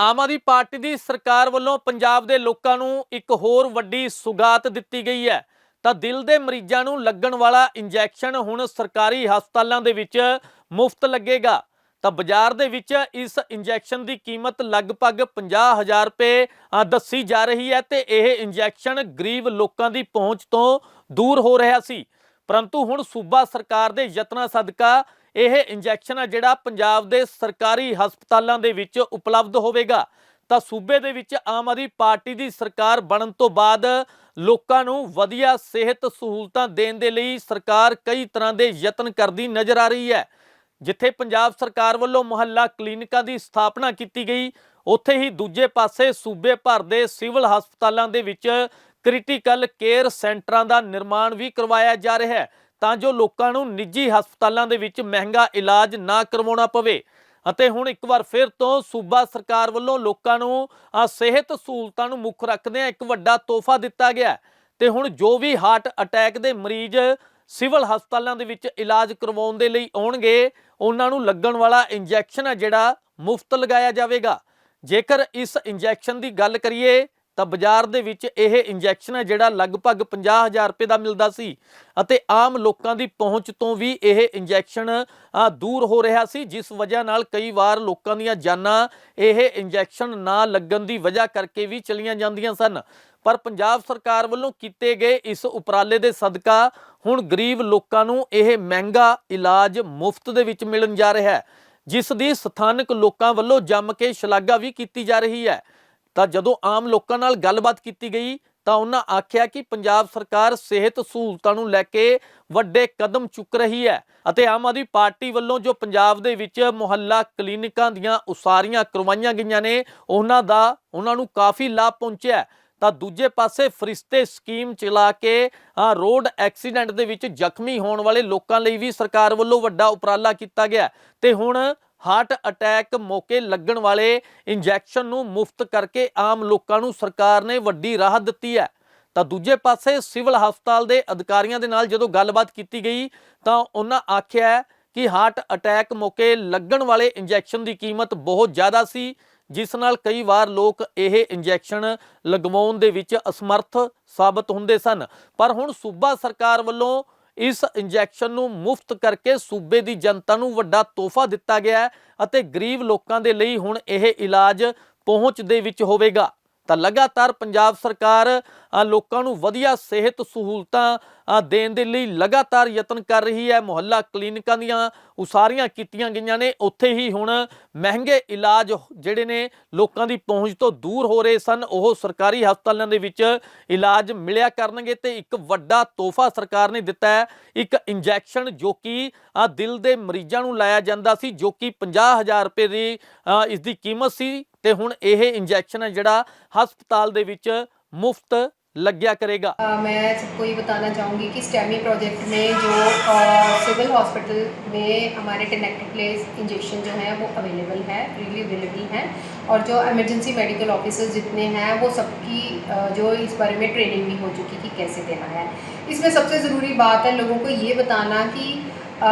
Aam Aadmi party ਦੀ ਸਰਕਾਰ ਵੱਲੋਂ ਪੰਜਾਬ ਦੇ ਲੋਕਾਂ ਨੂੰ ਇੱਕ ਹੋਰ ਵੱਡੀ ਸੁਗਾਤ ਦਿੱਤੀ ਗਈ ਹੈ। ਤਾਂ ਦਿਲ ਦੇ ਮਰੀਜ਼ਾਂ ਨੂੰ ਲੱਗਣ ਵਾਲਾ ਇੰਜੈਕਸ਼ਨ ਹੁਣ ਸਰਕਾਰੀ ਹਸਪਤਾਲਾਂ ਦੇ ਵਿੱਚ ਮੁਫਤ ਲੱਗੇਗਾ। ਤਾਂ ਬਾਜ਼ਾਰ ਦੇ ਵਿੱਚ ਇਸ ਇੰਜੈਕਸ਼ਨ ਦੀ ਕੀਮਤ ਲਗਭਗ 50000 ਰੁਪਏ ਦੱਸੀ ਜਾ ਰਹੀ ਹੈ ਤੇ ਇਹ ਇੰਜੈਕਸ਼ਨ ਗਰੀਬ ਲੋਕਾਂ ਦੀ ਪਹੁੰਚ ਤੋਂ ਦੂਰ ਹੋ ਰਿਹਾ ਸੀ। ਪਰੰਤੂ ਹੁਣ ਸੂਬਾ ਸਰਕਾਰ ਦੇ ਯਤਨਾਂ ਸਦਕਾ ਇਹ ਇੰਜੈਕਸ਼ਨ ਆ ਜਿਹੜਾ ਪੰਜਾਬ ਦੇ ਸਰਕਾਰੀ ਹਸਪਤਾਲਾਂ ਦੇ ਵਿੱਚ ਉਪਲਬਧ ਹੋਵੇਗਾ। ਤਾਂ ਸੂਬੇ ਦੇ ਵਿੱਚ ਆਮ ਆਦਮੀ ਪਾਰਟੀ ਦੀ ਸਰਕਾਰ ਬਣਨ ਤੋਂ ਬਾਅਦ ਲੋਕਾਂ ਨੂੰ ਵਧੀਆ ਸਿਹਤ ਸਹੂਲਤਾਂ ਦੇਣ ਦੇ ਲਈ ਸਰਕਾਰ ਕਈ ਤਰ੍ਹਾਂ ਦੇ ਯਤਨ ਕਰਦੀ ਨਜ਼ਰ ਆ ਰਹੀ ਹੈ। ਜਿੱਥੇ ਪੰਜਾਬ ਸਰਕਾਰ ਵੱਲੋਂ ਮੁਹੱਲਾ ਕਲੀਨਿਕਾਂ ਦੀ ਸਥਾਪਨਾ ਕੀਤੀ ਗਈ, ਉੱਥੇ ਹੀ ਦੂਜੇ ਪਾਸੇ ਸੂਬੇ ਭਰ ਦੇ ਸਿਵਲ ਹਸਪਤਾਲਾਂ ਦੇ ਵਿੱਚ ਕ੍ਰਿਟੀਕਲ ਕੇਅਰ ਸੈਂਟਰਾਂ ਦਾ ਨਿਰਮਾਣ ਵੀ ਕਰਵਾਇਆ ਜਾ ਰਿਹਾ ਹੈ। ਤਾਂ ਜੋ ਲੋਕਾਂ ਨੂੰ ਨਿੱਜੀ ਹਸਪਤਾਲਾਂ ਦੇ ਵਿੱਚ ਮਹਿੰਗਾ ਇਲਾਜ ਨਾ ਕਰਵਾਉਣਾ ਪਵੇ। ਅਤੇ ਹੁਣ ਇੱਕ ਵਾਰ ਫਿਰ ਤੋਂ ਸੂਬਾ ਸਰਕਾਰ ਵੱਲੋਂ ਲੋਕਾਂ ਨੂੰ ਸਿਹਤ ਸਹੂਲਤਾਂ ਨੂੰ ਮੁੱਖ ਰੱਖਦਿਆਂ ਇੱਕ ਵੱਡਾ ਤੋਹਫਾ ਦਿੱਤਾ ਗਿਆ ਹੈ। ਤੇ ਹੁਣ ਜੋ ਵੀ ਹਾਰਟ ਅਟੈਕ ਦੇ ਮਰੀਜ਼ ਸਿਵਲ ਹਸਪਤਾਲਾਂ ਦੇ ਵਿੱਚ ਇਲਾਜ ਕਰਵਾਉਣ ਦੇ ਲਈ ਆਉਣਗੇ, ਉਹਨਾਂ ਨੂੰ ਲੱਗਣ ਵਾਲਾ ਇੰਜੈਕਸ਼ਨ ਹੈ ਜਿਹੜਾ ਮੁਫਤ ਲਗਾਇਆ ਜਾਵੇਗਾ। ਜੇਕਰ ਇਸ ਇੰਜੈਕਸ਼ਨ ਦੀ ਗੱਲ ਕਰੀਏ ਤਾਂ ਬਾਜ਼ਾਰ ਦੇ ਵਿੱਚ ਇਹ ਇੰਜੈਕਸ਼ਨ ਹੈ ਜਿਹੜਾ ਲਗਭਗ 50000 ਰੁਪਏ ਦਾ ਮਿਲਦਾ ਸੀ ਅਤੇ ਆਮ ਲੋਕਾਂ ਦੀ ਪਹੁੰਚ ਤੋਂ ਵੀ ਇਹ ਇੰਜੈਕਸ਼ਨ ਦੂਰ ਹੋ ਰਿਹਾ ਸੀ, ਜਿਸ ਵਜ੍ਹਾ ਨਾਲ ਕਈ ਵਾਰ ਲੋਕਾਂ ਦੀਆਂ ਜਾਨਾਂ ਇਹ ਇੰਜੈਕਸ਼ਨ ਨਾ ਲੱਗਣ ਦੀ ਵਜ੍ਹਾ ਕਰਕੇ ਵੀ ਚਲੀਆਂ ਜਾਂਦੀਆਂ ਸਨ। ਪਰ ਪੰਜਾਬ ਸਰਕਾਰ ਵੱਲੋਂ ਕੀਤੇ ਗਏ ਇਸ ਉਪਰਾਲੇ ਦੇ ਸਦਕਾ ਹੁਣ ਗਰੀਬ ਲੋਕਾਂ ਨੂੰ ਇਹ ਮਹਿੰਗਾ ਇਲਾਜ ਮੁਫਤ ਦੇ ਵਿੱਚ ਮਿਲਣ ਜਾ ਰਿਹਾ ਹੈ, ਜਿਸ ਦੀ ਸਥਾਨਕ ਲੋਕਾਂ ਵੱਲੋਂ ਜੰਮ ਕੇ ਸ਼ਲਾਘਾ ਵੀ ਕੀਤੀ ਜਾ ਰਹੀ ਹੈ। ਤਾਂ ਜਦੋਂ ਆਮ ਲੋਕਾਂ ਨਾਲ ਗੱਲਬਾਤ ਕੀਤੀ ਗਈ, ਤਾਂ ਉਹਨਾਂ ਆਖਿਆ ਕਿ ਪੰਜਾਬ ਸਰਕਾਰ ਸਿਹਤ ਸਹੂਲਤਾਂ ਨੂੰ ਲੈ ਕੇ ਵੱਡੇ ਕਦਮ ਚੁੱਕ ਰਹੀ ਹੈ ਅਤੇ ਆਮ ਆਦਮੀ ਪਾਰਟੀ ਵੱਲੋਂ ਜੋ ਪੰਜਾਬ ਦੇ ਵਿੱਚ ਮੁਹੱਲਾ ਕਲੀਨਿਕਾਂ ਦੀਆਂ ਉਸਾਰੀਆਂ ਕਰਵਾਈਆਂ ਗਈਆਂ ਨੇ, ਉਹਨਾਂ ਦਾ, ਉਹਨਾਂ ਨੂੰ ਕਾਫੀ ਲਾਭ ਪਹੁੰਚਿਆ ਤਾਂ ਦੂਜੇ ਪਾਸੇ ਫਰਿਸ਼ਤੇ ਸਕੀਮ ਚਲਾ ਕੇ ਰੋਡ ਐਕਸੀਡੈਂਟ ਦੇ ਵਿੱਚ ਜ਼ਖਮੀ ਹੋਣ ਵਾਲੇ ਲੋਕਾਂ ਲਈ ਵੀ ਸਰਕਾਰ ਵੱਲੋਂ ਵੱਡਾ ਉਪਰਾਲਾ ਕੀਤਾ ਗਿਆ ਹੈ। ਤੇ ਹੁਣ ਹਾਰਟ ਅਟੈਕ ਮੌਕੇ ਲੱਗਣ ਵਾਲੇ ਇੰਜੈਕਸ਼ਨ ਨੂੰ ਮੁਫਤ ਕਰਕੇ ਆਮ ਲੋਕਾਂ ਨੂੰ ਸਰਕਾਰ ਨੇ ਵੱਡੀ ਰਾਹਤ ਦਿੱਤੀ ਹੈ। ਤਾਂ ਦੂਜੇ ਪਾਸੇ ਸਿਵਲ ਹਸਪਤਾਲ ਦੇ ਅਧਿਕਾਰੀਆਂ ਦੇ ਨਾਲ ਜਦੋਂ ਗੱਲਬਾਤ ਕੀਤੀ ਗਈ, ਤਾਂ ਉਹਨਾਂ ਆਖਿਆ ਕਿ ਹਾਰਟ ਅਟੈਕ ਮੌਕੇ ਲੱਗਣ ਵਾਲੇ ਇੰਜੈਕਸ਼ਨ ਦੀ ਕੀਮਤ ਬਹੁਤ ਜ਼ਿਆਦਾ ਸੀ, ਜਿਸ ਨਾਲ ਕਈ ਵਾਰ ਲੋਕ ਇਹ ਇੰਜੈਕਸ਼ਨ ਲਗਵਾਉਣ ਦੇ ਵਿੱਚ ਅਸਮਰਥ ਸਾਬਤ ਹੁੰਦੇ ਸਨ। ਪਰ ਹੁਣ ਸੂਬਾ ਸਰਕਾਰ ਵੱਲੋਂ ਇਸ ਇੰਜੈਕਸ਼ਨ ਨੂੰ ਮੁਫਤ ਕਰਕੇ ਸੂਬੇ ਦੀ ਜਨਤਾ ਨੂੰ ਵੱਡਾ ਤੋਹਫਾ ਦਿੱਤਾ ਗਿਆ ਹੈ ਅਤੇ ਗਰੀਬ ਲੋਕਾਂ ਦੇ ਲਈ ਹੁਣ ਇਹ ਇਲਾਜ ਪਹੁੰਚ ਦੇ ਵਿੱਚ ਹੋਵੇਗਾ। ਤਾਂ ਲਗਾਤਾਰ ਪੰਜਾਬ ਸਰਕਾਰ ਲੋਕਾਂ ਨੂੰ ਵਧੀਆ ਸਿਹਤ ਸਹੂਲਤਾਂ ਦੇਣ ਦੇ ਲਈ ਲਗਾਤਾਰ ਯਤਨ ਕਰ ਰਹੀ ਹੈ। ਮੁਹੱਲਾ ਕਲੀਨਿਕਾਂ ਦੀਆਂ ਉਸਾਰੀਆਂ ਕੀਤੀਆਂ ਗਈਆਂ ਨੇ। ਉੱਥੇ ਹੀ ਹੁਣ ਮਹਿੰਗੇ ਇਲਾਜ ਜਿਹੜੇ ਨੇ ਲੋਕਾਂ ਦੀ ਪਹੁੰਚ ਤੋਂ ਦੂਰ ਹੋ ਰਹੇ ਸਨ। ਉਹ ਸਰਕਾਰੀ ਹਸਪਤਾਲਾਂ ਦੇ ਵਿੱਚ ਇਲਾਜ ਮਿਲਿਆ ਕਰਨਗੇ ਤੇ ਇੱਕ ਵੱਡਾ ਤੋਹਫਾ ਸਰਕਾਰ ਨੇ ਦਿੱਤਾ ਹੈ। ਇੱਕ ਇੰਜੈਕਸ਼ਨ ਜੋ ਕਿ ਦਿਲ ਦੇ ਮਰੀਜ਼ਾਂ ਨੂੰ ਲਾਇਆ ਜਾਂਦਾ ਸੀ ਜੋ ਕਿ 50000 ਰੁਪਏ ਦੀ ਅ, ਇਸ ਦੀ ਕੀਮਤ ਸੀ ਤੇ ਹੁਣ ਇਹ ਇੰਜੈਕਸ਼ਨ ਹੈ ਜਿਹੜਾ ਹਸਪਤਾਲ ਦੇ ਵਿੱਚ ਮੁਫਤ लग गया करेगा। आ, मैं सबको ये बताना चाहूँगी कि स्टेमी प्रोजेक्ट में जो सिविल हॉस्पिटल में हमारे टेनेक्टिप्लेस इंजेक्शन जो हैं वो अवेलेबल है फ्रीली अवेलेबल हैं। और जो एमरजेंसी मेडिकल ऑफिसर्स जितने हैं वो सबकी जो इस बारे में ट्रेनिंग भी हो चुकी कि कैसे देना है। इसमें सबसे ज़रूरी बात है लोगों को ये बताना कि आ,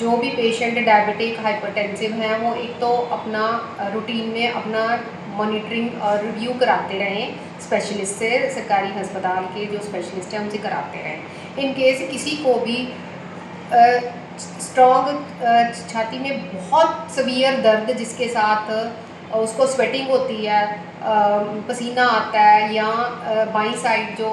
जो भी पेशेंट डायबिटिक हाइपरटेंसिव हैं वो एक तो अपना रूटीन में अपना मॉनिटरिंग और रिव्यू कराते रहें स्पेशलिस्ट से, सरकारी अस्पताल के जो स्पेशलिस्ट हैं, उनसे कराते रहें। इन केस किसी को भी स्ट्रॉन्ग छाती में बहुत सवियर दर्द जिसके साथ उसको स्वेटिंग होती है पसीना आता है या बाई साइड जो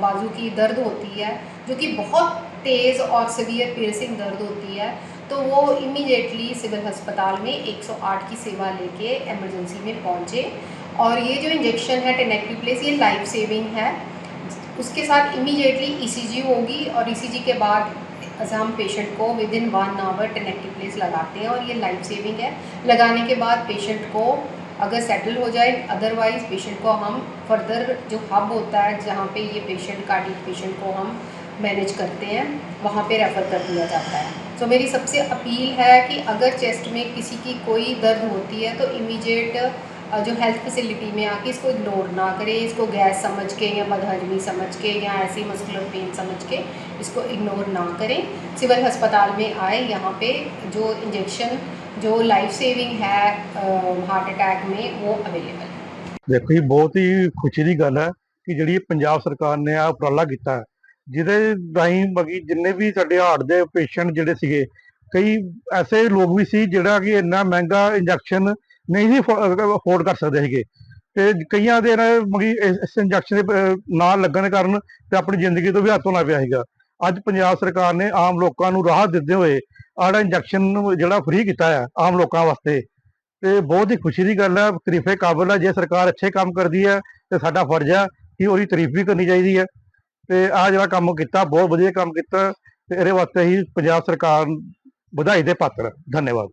बाजू की दर्द होती है, जो कि बहुत तेज़ और सवियर पियर्सिंग दर्द होती है तो वो इमीडिएटली सिविल अस्पताल में 108 की सेवा लेके इमरजेंसी में पहुँचे। और ये जो इंजेक्शन है टेनेक्टिव प्लेस ये लाइफ सेविंग है। उसके साथ इमीडिएटली ईसीजी होगी और ईसीजी के बाद हम पेशेंट को within one hour tenecteplase लगाते हैं और ये लाइफ सेविंग है। लगाने के बाद पेशेंट को अगर सेटल हो जाए अदरवाइज़ पेशेंट को हम फर्दर जो हब होता है, जहाँ पे ये पेशेंट कार्डिक पेशेंट को हम मैनेज करते हैं वहाँ पे रेफ़र कर दिया जाता है सो मेरी सबसे अपील है कि अगर चेस्ट में किसी की कोई दर्द होती है तो इमीडिएट जो हेल्थ फैसिलिटी में आके इसको इग्नोर ना करें इसको गैस समझ के या बदहजमी समझ के या ऐसी मस्कुलर पेन समझ के इसको इग्नोर ना करें सिविल अस्पताल में आए यहाँ पे जो इंजेक्शन जो लाइफ सेविंग है हार्ट अटैक में वो अवेलेबल है ਦੇਖੋ ਜੀ ਬਹੁਤ ਹੀ ਖੁਸ਼ੀ ਦੀ ਗੱਲ ਹੈ ਕਿ ਜਿਹੜੀ ਪੰਜਾਬ ਸਰਕਾਰ ਨੇ ਆ ਉਪਰਾਲਾ ਕੀਤਾ ਹੈ, ਜਿਹਦੇ ਰਾਹੀਂ ਬਗੀ ਜਿੰਨੇ ਵੀ ਸਾਡੇ ਹਾਰਟ ਦੇ ਪੇਸ਼ੈਂਟ ਜਿਹੜੇ ਸੀਗੇ ਕਈ ਐਸੇ ਲੋਕ ਵੀ ਸੀ ਜਿਹੜਾ ਕਿ ਇੰਨਾ ਮਹਿੰਗਾ ਇੰਜੈਕਸ਼ਨ ਨਹੀਂ ਸੀ ਅਫੋਰਡ ਕਰ ਸਕਦੇ ਸੀਗੇ। ਤੇ ਕਈਆਂ ਦੇ ਮਗੀ ਇਸ ਇੰਜੈਕਸ਼ਨ ਦੇ ਅਹ, ਨਾ ਲੱਗਣ ਕਾਰਨ ਤੇ ਆਪਣੀ ਜ਼ਿੰਦਗੀ ਤੋਂ ਵੀ ਹੱਥ ਧੋਣਾ ਪਿਆ ਸੀਗਾ। ਅੱਜ ਪੰਜਾਬ ਸਰਕਾਰ ਨੇ ਆਮ ਲੋਕਾਂ ਨੂੰ ਰਾਹਤ ਦਿੰਦੇ ਹੋਏ ਆਹ ਜਿਹੜਾ ਇੰਜੈਕਸ਼ਨ ਜਿਹੜਾ ਫ੍ਰੀ ਕੀਤਾ ਹੈ ਆਮ ਲੋਕਾਂ ਵਾਸਤੇ। ਤੇ ਬਹੁਤ ਹੀ ਖੁਸ਼ੀ ਦੀ ਗੱਲ ਹੈ ਤਾਰੀਫੇ ਕਾਬਲ ਹੈ ਜੇ ਸਰਕਾਰ ਅੱਛੇ ਕੰਮ ਕਰਦੀ ਹੈ ਤੇ ਸਾਡਾ ਫਰਜ਼ ਹੈ ਕਿ ਉਹਦੀ ਤਾਰੀਫ ਵੀ ਕਰਨੀ ਚਾਹੀਦੀ ਹੈ ਤੇ ਆ ਜਿਹੜਾ ਕੰਮ ਕੀਤਾ, ਬਹੁਤ ਵਧੀਆ ਕੰਮ ਕੀਤਾ ਤੇ ਇਹਦੇ ਵਾਸਤੇ ਹੀ ਪੰਜਾਬ ਸਰਕਾਰ ਵਧਾਈ ਦੇ ਪਾਤਰ। ਧੰਨਵਾਦ।